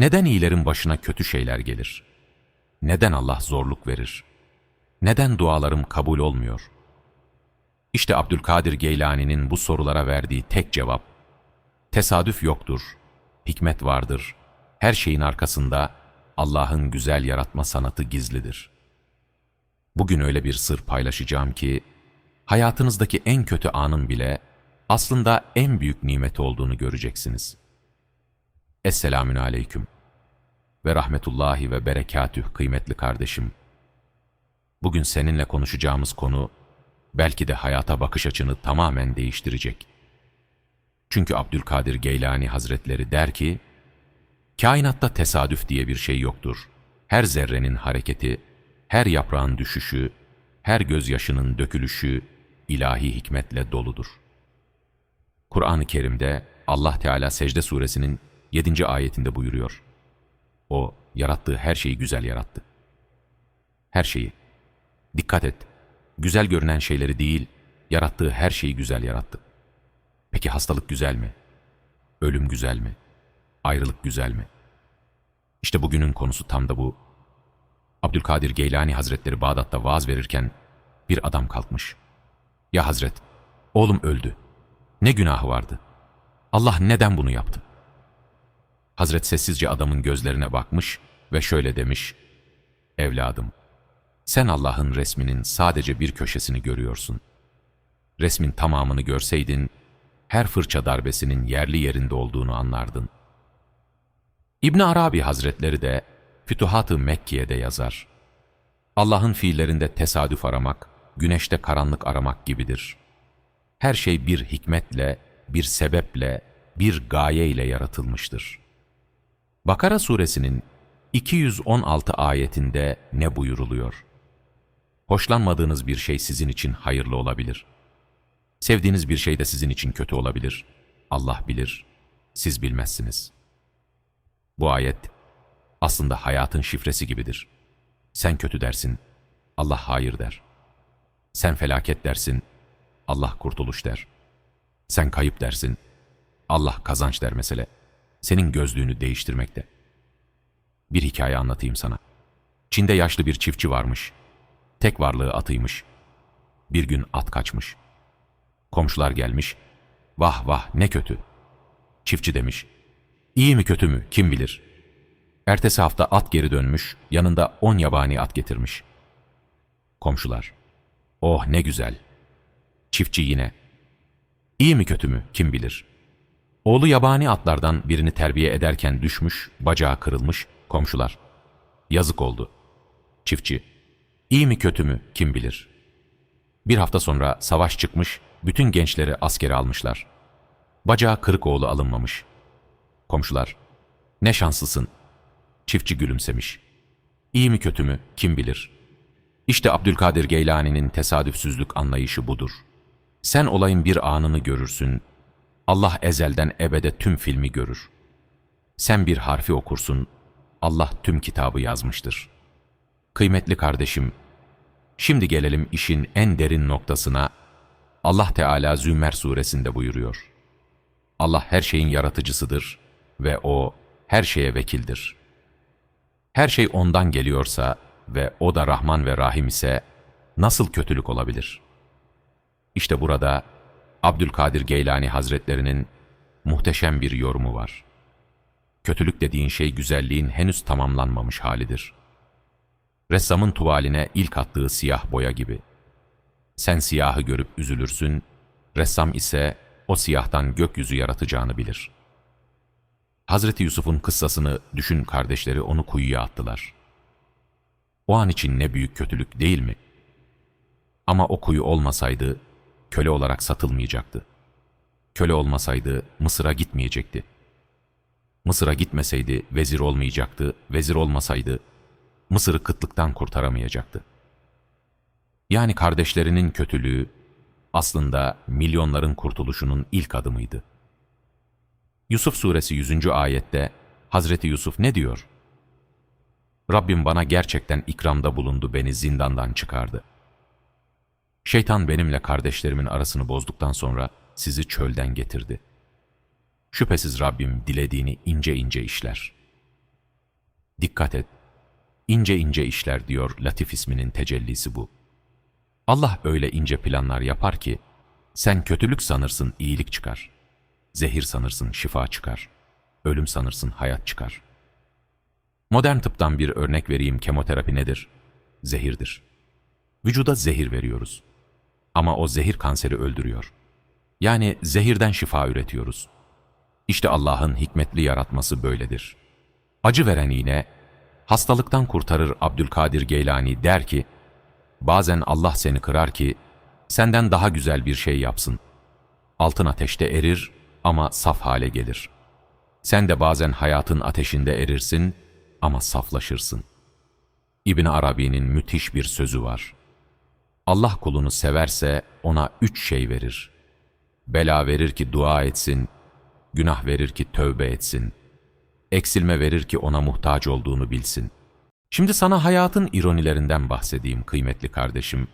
Neden iyilerin başına kötü şeyler gelir? Neden Allah zorluk verir? Neden dualarım kabul olmuyor? İşte Abdülkadir Geylani'nin bu sorulara verdiği tek cevap, tesadüf yoktur, hikmet vardır, her şeyin arkasında Allah'ın güzel yaratma sanatı gizlidir. Bugün öyle bir sır paylaşacağım ki, hayatınızdaki en kötü anın bile aslında en büyük nimet olduğunu göreceksiniz. Esselamün aleyküm ve rahmetullahi ve berekatüh kıymetli kardeşim. Bugün seninle konuşacağımız konu belki de hayata bakış açını tamamen değiştirecek. Çünkü Abdülkadir Geylani Hazretleri der ki, kainatta tesadüf diye bir şey yoktur. Her zerrenin hareketi, her yaprağın düşüşü, her gözyaşının dökülüşü ilahi hikmetle doludur. Kur'an-ı Kerim'de Allah Teala Secde suresinin 7. ayetinde buyuruyor. O yarattığı her şeyi güzel yarattı. Her şeyi. Dikkat et. Güzel görünen şeyleri değil, yarattığı her şeyi güzel yarattı. Peki hastalık güzel mi? Ölüm güzel mi? Ayrılık güzel mi? İşte bugünün konusu tam da bu. Abdülkadir Geylani Hazretleri Bağdat'ta vaaz verirken bir adam kalkmış. Ya Hazret, oğlum öldü. Ne günahı vardı? Allah neden bunu yaptı? Hazret sessizce adamın gözlerine bakmış ve şöyle demiş. Evladım, sen Allah'ın resminin sadece bir köşesini görüyorsun. Resmin tamamını görseydin, her fırça darbesinin yerli yerinde olduğunu anlardın. İbn Arabi Hazretleri de Fütuhat-ı Mekke'de yazar. Allah'ın fiillerinde tesadüf aramak, güneşte karanlık aramak gibidir. Her şey bir hikmetle, bir sebeple, bir gaye ile yaratılmıştır. Bakara suresinin 216 ayetinde ne buyuruluyor? Hoşlanmadığınız bir şey sizin için hayırlı olabilir. Sevdiğiniz bir şey de sizin için kötü olabilir. Allah bilir, siz bilmezsiniz. Bu ayet aslında hayatın şifresi gibidir. Sen kötü dersin, Allah hayır der. Sen felaket dersin, Allah kurtuluş der. Sen kayıp dersin, Allah kazanç der mesele. Senin gözlüğünü değiştirmekte. Bir hikaye anlatayım sana. Çin'de yaşlı bir çiftçi varmış. Tek varlığı atıymış. Bir gün at kaçmış. Komşular gelmiş. Vah vah ne kötü. Çiftçi demiş. İyi mi kötü mü kim bilir. Ertesi hafta at geri dönmüş, yanında on yabani at getirmiş. Komşular. Oh ne güzel. Çiftçi yine. İyi mi kötü mü kim bilir. Oğlu yabani atlardan birini terbiye ederken düşmüş, bacağı kırılmış, komşular. Yazık oldu. Çiftçi. İyi mi kötü mü kim bilir. Bir hafta sonra savaş çıkmış, bütün gençleri askere almışlar. Bacağı kırık oğlu alınmamış. Komşular. Ne şanslısın. Çiftçi gülümsemiş. İyi mi kötü mü kim bilir. İşte Abdülkadir Geylani'nin tesadüfsüzlük anlayışı budur. Sen olayın bir anını görürsün, Allah ezelden ebede tüm filmi görür. Sen bir harfi okursun, Allah tüm kitabı yazmıştır. Kıymetli kardeşim, şimdi gelelim işin en derin noktasına. Allah Teala Zümer suresinde buyuruyor. Allah her şeyin yaratıcısıdır ve O her şeye vekildir. Her şey O'ndan geliyorsa ve O da Rahman ve Rahim ise nasıl kötülük olabilir? İşte burada Abdülkadir Geylani Hazretlerinin muhteşem bir yorumu var. Kötülük dediğin şey güzelliğin henüz tamamlanmamış halidir. Ressamın tuvaline ilk attığı siyah boya gibi. Sen siyahı görüp üzülürsün, ressam ise o siyahtan gökyüzü yaratacağını bilir. Hazreti Yusuf'un kıssasını düşün kardeşleri onu kuyuya attılar. O an için ne büyük kötülük değil mi? Ama o kuyu olmasaydı köle olarak satılmayacaktı. Köle olmasaydı Mısır'a gitmeyecekti. Mısır'a gitmeseydi vezir olmayacaktı, vezir olmasaydı Mısır'ı kıtlıktan kurtaramayacaktı. Yani kardeşlerinin kötülüğü aslında milyonların kurtuluşunun ilk adımıydı. Yusuf suresi 100. ayette Hazreti Yusuf ne diyor? Rabbim bana gerçekten ikramda bulundu, beni zindandan çıkardı. Şeytan benimle kardeşlerimin arasını bozduktan sonra sizi çölden getirdi. Şüphesiz Rabbim dilediğini ince ince işler. Dikkat et, ince ince işler diyor Latif isminin tecellisi bu. Allah öyle ince planlar yapar ki, sen kötülük sanırsın iyilik çıkar. Zehir sanırsın şifa çıkar. Ölüm sanırsın hayat çıkar. Modern tıptan bir örnek vereyim kemoterapi nedir? Zehirdir. Vücuda zehir veriyoruz. Ama o zehir kanseri öldürüyor. Yani zehirden şifa üretiyoruz. İşte Allah'ın hikmetli yaratması böyledir. Acı veren iğne, hastalıktan kurtarır Abdülkadir Geylani der ki, bazen Allah seni kırar ki, senden daha güzel bir şey yapsın. Altın ateşte erir ama saf hale gelir. Sen de bazen hayatın ateşinde erirsin ama saflaşırsın. İbn Arabi'nin müthiş bir sözü var. Allah kulunu severse ona üç şey verir. Bela verir ki dua etsin, günah verir ki tövbe etsin, eksilme verir ki ona muhtaç olduğunu bilsin. Şimdi sana hayatın ironilerinden bahsedeyim kıymetli kardeşim.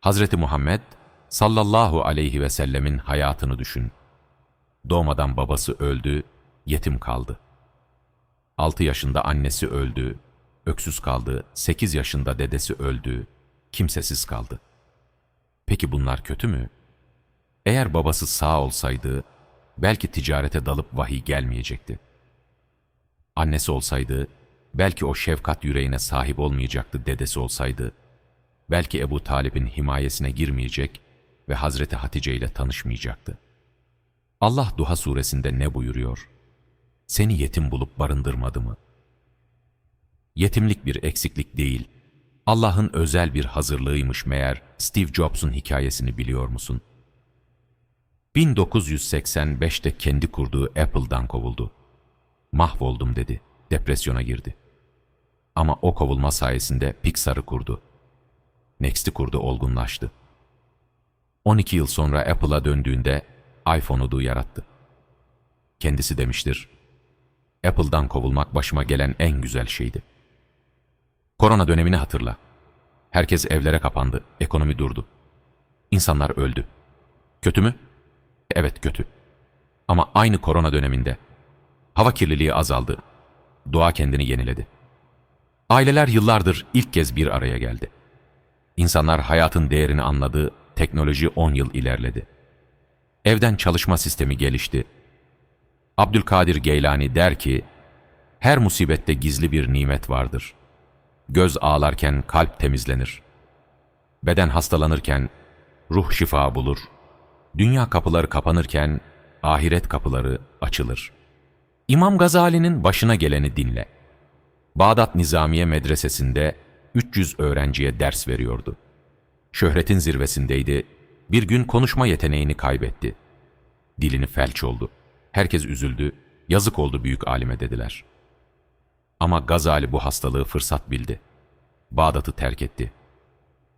Hazreti Muhammed sallallahu aleyhi ve sellemin hayatını düşün. Doğmadan babası öldü, yetim kaldı. 6 yaşında annesi öldü, öksüz kaldı, 8 yaşında dedesi öldü, kimsesiz kaldı. Peki bunlar kötü mü? Eğer babası sağ olsaydı, belki ticarete dalıp vahiy gelmeyecekti. Annesi olsaydı, belki o şefkat yüreğine sahip olmayacaktı dedesi olsaydı, belki Ebu Talip'in himayesine girmeyecek ve Hazreti Hatice ile tanışmayacaktı. Allah Duha suresinde ne buyuruyor? Seni yetim bulup barındırmadı mı? Yetimlik bir eksiklik değil, Allah'ın özel bir hazırlığıymış meğer Steve Jobs'un hikayesini biliyor musun? 1985'te kendi kurduğu Apple'dan kovuldu. Mahvoldum dedi, depresyona girdi. Ama o kovulma sayesinde Pixar'ı kurdu. Next'i kurdu, olgunlaştı. 12 yıl sonra Apple'a döndüğünde iPhone'u yarattı. Kendisi demiştir, Apple'dan kovulmak başıma gelen en güzel şeydi. Korona dönemini hatırla. Herkes evlere kapandı, ekonomi durdu. İnsanlar öldü. Kötü mü? Evet kötü. Ama aynı korona döneminde hava kirliliği azaldı. Doğa kendini yeniledi. Aileler yıllardır ilk kez bir araya geldi. İnsanlar hayatın değerini anladı, teknoloji 10 yıl ilerledi. Evden çalışma sistemi gelişti. Abdülkadir Geylani der ki, her musibette gizli bir nimet vardır. Göz ağlarken kalp temizlenir. Beden hastalanırken ruh şifa bulur. Dünya kapıları kapanırken ahiret kapıları açılır. İmam Gazali'nin başına geleni dinle. Bağdat Nizamiye Medresesi'nde 300 öğrenciye ders veriyordu. Şöhretin zirvesindeydi, bir gün konuşma yeteneğini kaybetti. Dilini felç oldu. Herkes üzüldü, yazık oldu büyük alime dediler. Ama Gazali bu hastalığı fırsat bildi. Bağdat'ı terk etti.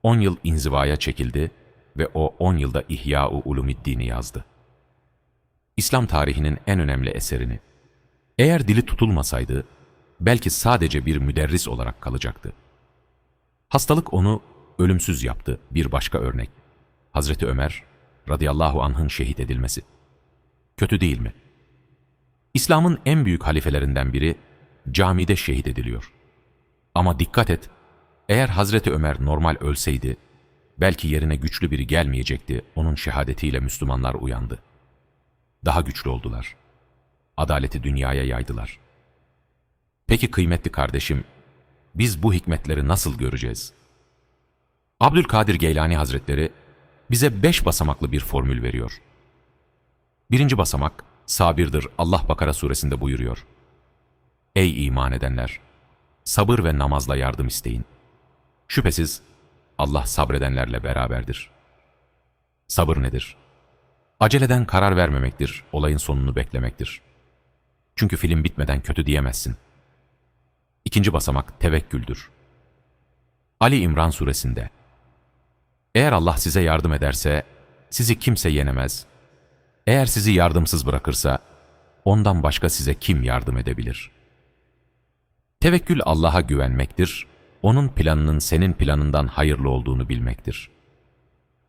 10 yıl inzivaya çekildi ve o 10 yılda İhya-u Ulumiddin'i yazdı. İslam tarihinin en önemli eserini. Eğer dili tutulmasaydı, belki sadece bir müderris olarak kalacaktı. Hastalık onu ölümsüz yaptı. Bir başka örnek. Hazreti Ömer radıyallahu anh'ın şehit edilmesi. Kötü değil mi? İslam'ın en büyük halifelerinden biri camide şehit ediliyor. Ama dikkat et, eğer Hazreti Ömer normal ölseydi, belki yerine güçlü biri gelmeyecekti, onun şehadetiyle Müslümanlar uyandı. Daha güçlü oldular. Adaleti dünyaya yaydılar. Peki kıymetli kardeşim, biz bu hikmetleri nasıl göreceğiz? Abdülkadir Geylani Hazretleri bize beş basamaklı bir formül veriyor. Birinci basamak, sabirdir Allah Bakara suresinde buyuruyor. Ey iman edenler! Sabır ve namazla yardım isteyin. Şüphesiz Allah sabredenlerle beraberdir. Sabır nedir? Aceleden karar vermemektir, olayın sonunu beklemektir. Çünkü film bitmeden kötü diyemezsin. İkinci basamak tevekküldür. Ali İmran suresinde Eğer Allah size yardım ederse sizi kimse yenemez. Eğer sizi yardımsız bırakırsa ondan başka size kim yardım edebilir? Tevekkül Allah'a güvenmektir, onun planının senin planından hayırlı olduğunu bilmektir.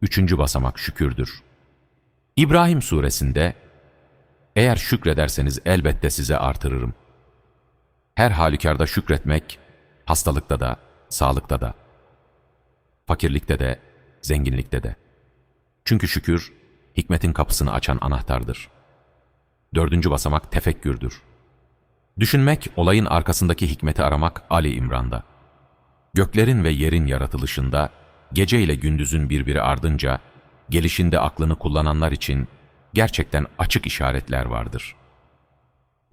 Üçüncü basamak şükürdür. İbrahim suresinde, eğer şükrederseniz elbette size artırırım. Her halükarda şükretmek, hastalıkta da, sağlıkta da, fakirlikte de, zenginlikte de. Çünkü şükür, hikmetin kapısını açan anahtardır. Dördüncü basamak tefekkürdür. Düşünmek, olayın arkasındaki hikmeti aramak Ali İmran'da. Göklerin ve yerin yaratılışında, gece ile gündüzün birbiri ardınca, gelişinde aklını kullananlar için gerçekten açık işaretler vardır.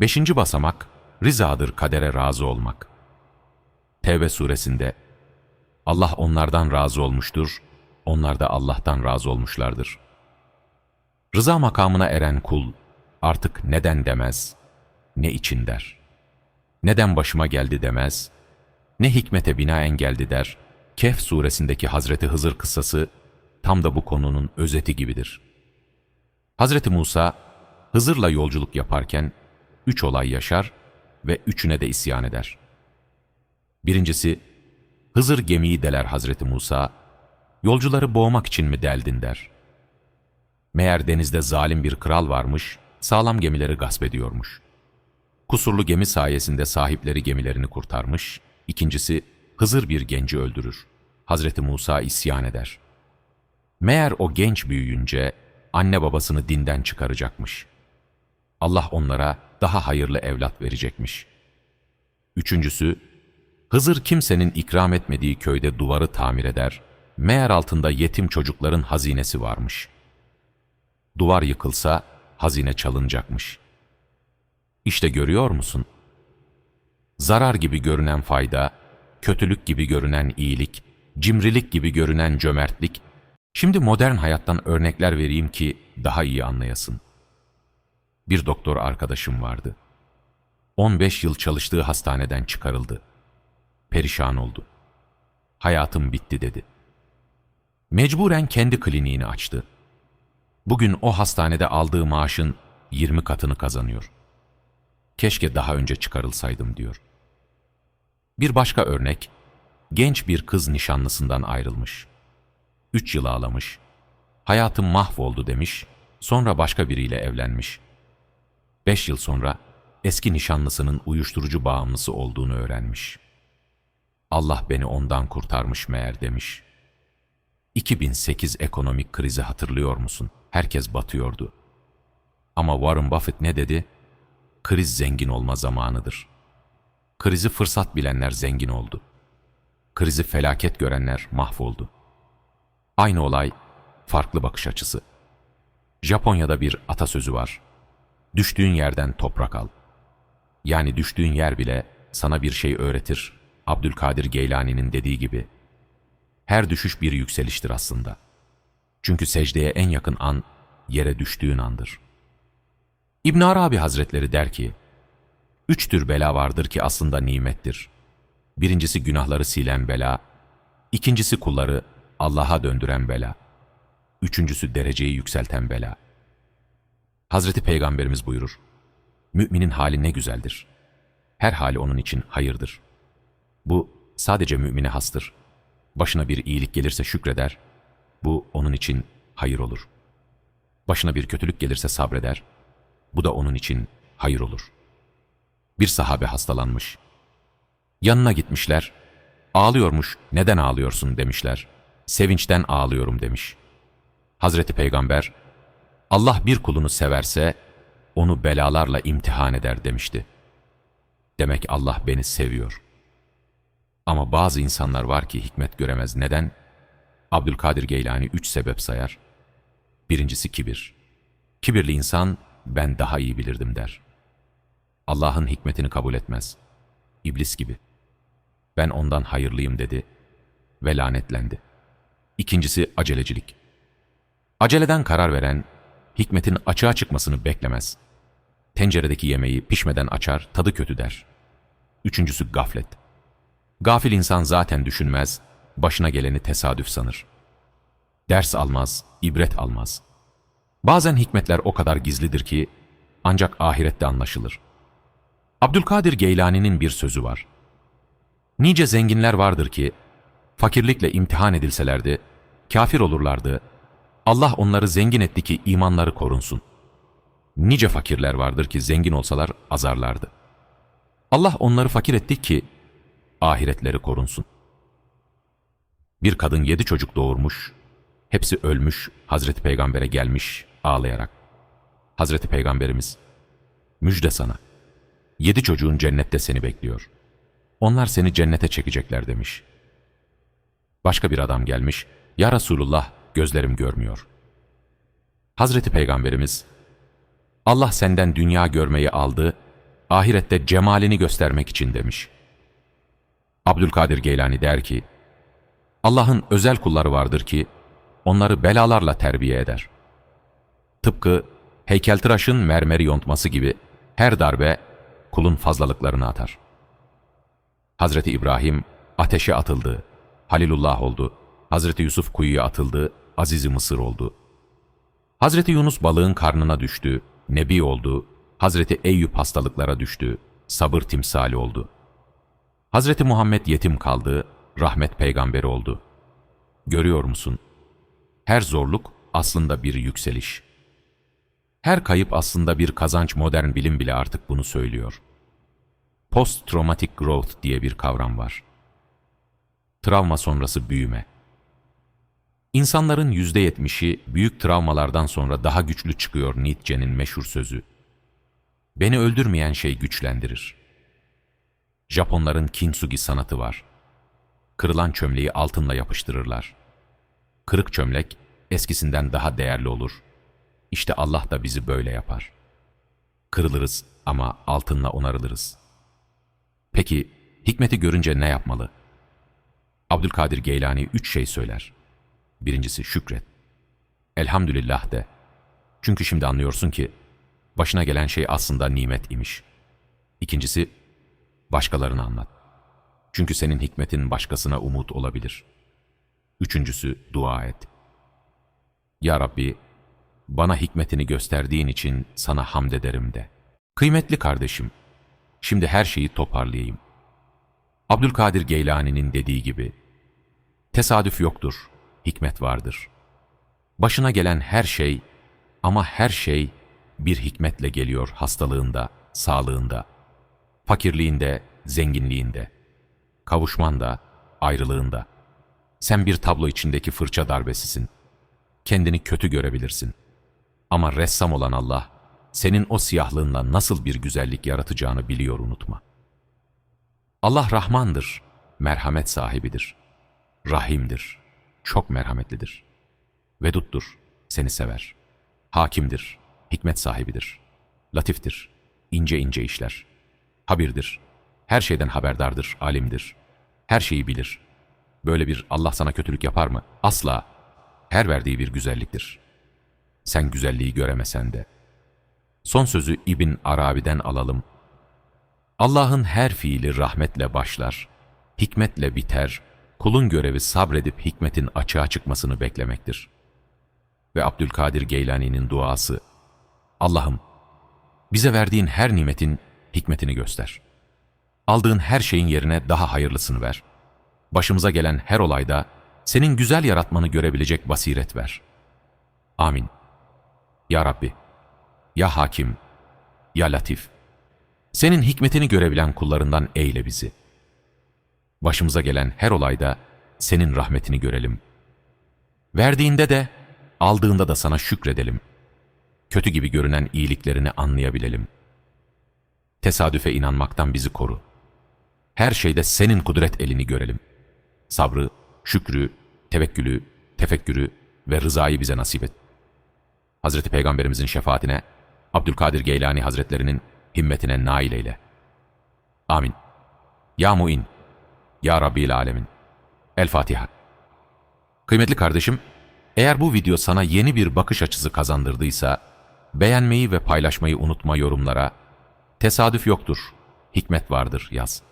Beşinci basamak, rizadır kadere razı olmak. Tevbe suresinde, Allah onlardan razı olmuştur, onlar da Allah'tan razı olmuşlardır. Rıza makamına eren kul artık neden demez, ne için der. Neden başıma geldi demez, ne hikmete binaen geldi der. Kehf suresindeki Hazreti Hızır kıssası tam da bu konunun özeti gibidir. Hazreti Musa, Hızır'la yolculuk yaparken üç olay yaşar ve üçüne de isyan eder. Birincisi, Hızır gemiyi deler Hazreti Musa, yolcuları boğmak için mi deldin der. Meğer denizde zalim bir kral varmış, sağlam gemileri gasp ediyormuş. Kusurlu gemi sayesinde sahipleri gemilerini kurtarmış, İkincisi, Hızır bir genci öldürür. Hazreti Musa isyan eder. Meğer o genç büyüyünce anne babasını dinden çıkaracakmış. Allah onlara daha hayırlı evlat verecekmiş. Üçüncüsü, Hızır kimsenin ikram etmediği köyde duvarı tamir eder, meğer altında yetim çocukların hazinesi varmış. Duvar yıkılsa hazine çalınacakmış. İşte görüyor musun? Zarar gibi görünen fayda, kötülük gibi görünen iyilik, cimrilik gibi görünen cömertlik, şimdi modern hayattan örnekler vereyim ki daha iyi anlayasın. Bir doktor arkadaşım vardı. 15 yıl çalıştığı hastaneden çıkarıldı. Perişan oldu. Hayatım bitti dedi. Mecburen kendi kliniğini açtı. Bugün o hastanede aldığı maaşın 20 katını kazanıyor. Keşke daha önce çıkarılsaydım diyor. Bir başka örnek, genç bir kız nişanlısından ayrılmış. Üç yıl ağlamış. Hayatım mahvoldu demiş, sonra başka biriyle evlenmiş. Beş yıl sonra eski nişanlısının uyuşturucu bağımlısı olduğunu öğrenmiş. Allah beni ondan kurtarmış meğer demiş. 2008 ekonomik krizi hatırlıyor musun? Herkes batıyordu. Ama Warren Buffett ne dedi? Kriz zengin olma zamanıdır. Krizi fırsat bilenler zengin oldu. Krizi felaket görenler mahvoldu. Aynı olay, farklı bakış açısı. Japonya'da bir atasözü var. Düştüğün yerden toprak al. Yani düştüğün yer bile sana bir şey öğretir. Abdülkadir Geylani'nin dediği gibi. Her düşüş bir yükseliştir aslında. Çünkü secdeye en yakın an yere düştüğün andır. İbn Arabi Hazretleri der ki, Üç tür bela vardır ki aslında nimettir. Birincisi günahları silen bela, ikincisi kulları Allah'a döndüren bela, üçüncüsü dereceyi yükselten bela. Hazreti Peygamberimiz buyurur, Müminin hali ne güzeldir. Her hali onun için hayırdır. Bu sadece mümine hastır. Başına bir iyilik gelirse şükreder, bu onun için hayır olur. Başına bir kötülük gelirse sabreder, bu da onun için hayır olur.'' Bir sahabe hastalanmış. Yanına gitmişler. Ağlıyormuş, neden ağlıyorsun demişler. Sevinçten ağlıyorum demiş. Hazreti Peygamber, Allah bir kulunu severse onu belalarla imtihan eder demişti. Demek Allah beni seviyor. Ama bazı insanlar var ki hikmet göremez. Neden? Abdülkadir Geylani üç sebep sayar. Birincisi kibir. Kibirli insan ben daha iyi bilirdim der. Allah'ın hikmetini kabul etmez. İblis gibi. Ben ondan hayırlıyım dedi ve lanetlendi. İkincisi acelecilik. Aceleden karar veren, hikmetin açığa çıkmasını beklemez. Tenceredeki yemeği pişmeden açar, tadı kötü der. Üçüncüsü gaflet. Gafil insan zaten düşünmez, başına geleni tesadüf sanır. Ders almaz, ibret almaz. Bazen hikmetler o kadar gizlidir ki, ancak ahirette anlaşılır.'' Abdülkadir Geylani'nin bir sözü var. Nice zenginler vardır ki, fakirlikle imtihan edilselerdi, kafir olurlardı, Allah onları zengin etti ki imanları korunsun. Nice fakirler vardır ki zengin olsalar azarlardı. Allah onları fakir etti ki ahiretleri korunsun. Bir kadın yedi çocuk doğurmuş, hepsi ölmüş, Hazreti Peygamber'e gelmiş ağlayarak. Hazreti Peygamberimiz, müjde sana, yedi çocuğun cennette seni bekliyor. Onlar seni cennete çekecekler demiş. Başka bir adam gelmiş, Ya Resulullah gözlerim görmüyor. Hazreti Peygamberimiz, Allah senden dünya görmeyi aldı, ahirette cemalini göstermek için demiş. Abdülkadir Geylani der ki, Allah'ın özel kulları vardır ki, onları belalarla terbiye eder. Tıpkı heykeltıraşın mermeri yontması gibi her darbe kulun fazlalıklarını atar. Hazreti İbrahim ateşe atıldı, Halilullah oldu. Hazreti Yusuf kuyuya atıldı, Azizi Mısır oldu. Hazreti Yunus balığın karnına düştü, Nebi oldu. Hazreti Eyüp hastalıklara düştü, sabır timsali oldu. Hazreti Muhammed yetim kaldı, rahmet peygamberi oldu. Görüyor musun? Her zorluk aslında bir yükseliş. Her kayıp aslında bir kazanç modern bilim bile artık bunu söylüyor. Post-traumatic growth diye bir kavram var. Travma sonrası büyüme. İnsanların yüzde yetmişi büyük travmalardan sonra daha güçlü çıkıyor Nietzsche'nin meşhur sözü. Beni öldürmeyen şey güçlendirir. Japonların kintsugi sanatı var. Kırılan çömleği altınla yapıştırırlar. Kırık çömlek eskisinden daha değerli olur. İşte Allah da bizi böyle yapar. Kırılırız ama altınla onarılırız. Peki hikmeti görünce ne yapmalı? Abdülkadir Geylani üç şey söyler. Birincisi şükret. Elhamdülillah de. Çünkü şimdi anlıyorsun ki başına gelen şey aslında nimet imiş. İkincisi başkalarına anlat. Çünkü senin hikmetin başkasına umut olabilir. Üçüncüsü dua et. Ya Rabbi, bana hikmetini gösterdiğin için sana hamd ederim de. Kıymetli kardeşim, şimdi her şeyi toparlayayım. Abdülkadir Geylani'nin dediği gibi, tesadüf yoktur, hikmet vardır. Başına gelen her şey ama her şey bir hikmetle geliyor hastalığında, sağlığında, fakirliğinde, zenginliğinde, kavuşmanda, ayrılığında. Sen bir tablo içindeki fırça darbesisin. Kendini kötü görebilirsin. Ama ressam olan Allah, senin o siyahlığınla nasıl bir güzellik yaratacağını biliyor unutma. Allah Rahmandır, merhamet sahibidir. Rahimdir, çok merhametlidir. Veduttur, seni sever. Hakimdir, hikmet sahibidir. Latiftir, ince ince işler. Habirdir, her şeyden haberdardır, alimdir. Her şeyi bilir. Böyle bir Allah sana kötülük yapar mı? Asla. Her verdiği bir güzelliktir. Sen güzelliği göremesen de. Son sözü İbn Arabi'den alalım. Allah'ın her fiili rahmetle başlar, hikmetle biter, kulun görevi sabredip hikmetin açığa çıkmasını beklemektir. Ve Abdülkadir Geylani'nin duası, Allah'ım, bize verdiğin her nimetin hikmetini göster. Aldığın her şeyin yerine daha hayırlısını ver. Başımıza gelen her olayda senin güzel yaratmanı görebilecek basiret ver. Amin. Ya Rabbi, Ya Hakim, Ya Latif, senin hikmetini görebilen kullarından eyle bizi. Başımıza gelen her olayda senin rahmetini görelim. Verdiğinde de, aldığında da sana şükredelim. Kötü gibi görünen iyiliklerini anlayabilelim. Tesadüfe inanmaktan bizi koru. Her şeyde senin kudret elini görelim. Sabrı, şükrü, tevekkülü, tefekkürü ve rızayı bize nasip et. Hazreti Peygamberimizin şefaatine, Abdülkadir Geylani Hazretlerinin himmetine nail eyle. Amin. Ya Mu'in, Ya Rabbil Alemin. El Fatiha. Kıymetli kardeşim, eğer bu video sana yeni bir bakış açısı kazandırdıysa, beğenmeyi ve paylaşmayı unutma yorumlara, tesadüf yoktur, hikmet vardır yaz.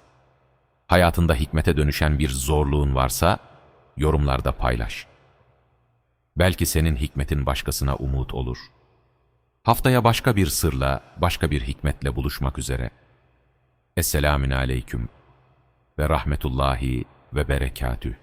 Hayatında hikmete dönüşen bir zorluğun varsa, yorumlarda paylaş. Belki senin hikmetin başkasına umut olur. Haftaya başka bir sırla, başka bir hikmetle buluşmak üzere. Esselamün aleyküm ve rahmetullahi ve berekatüh.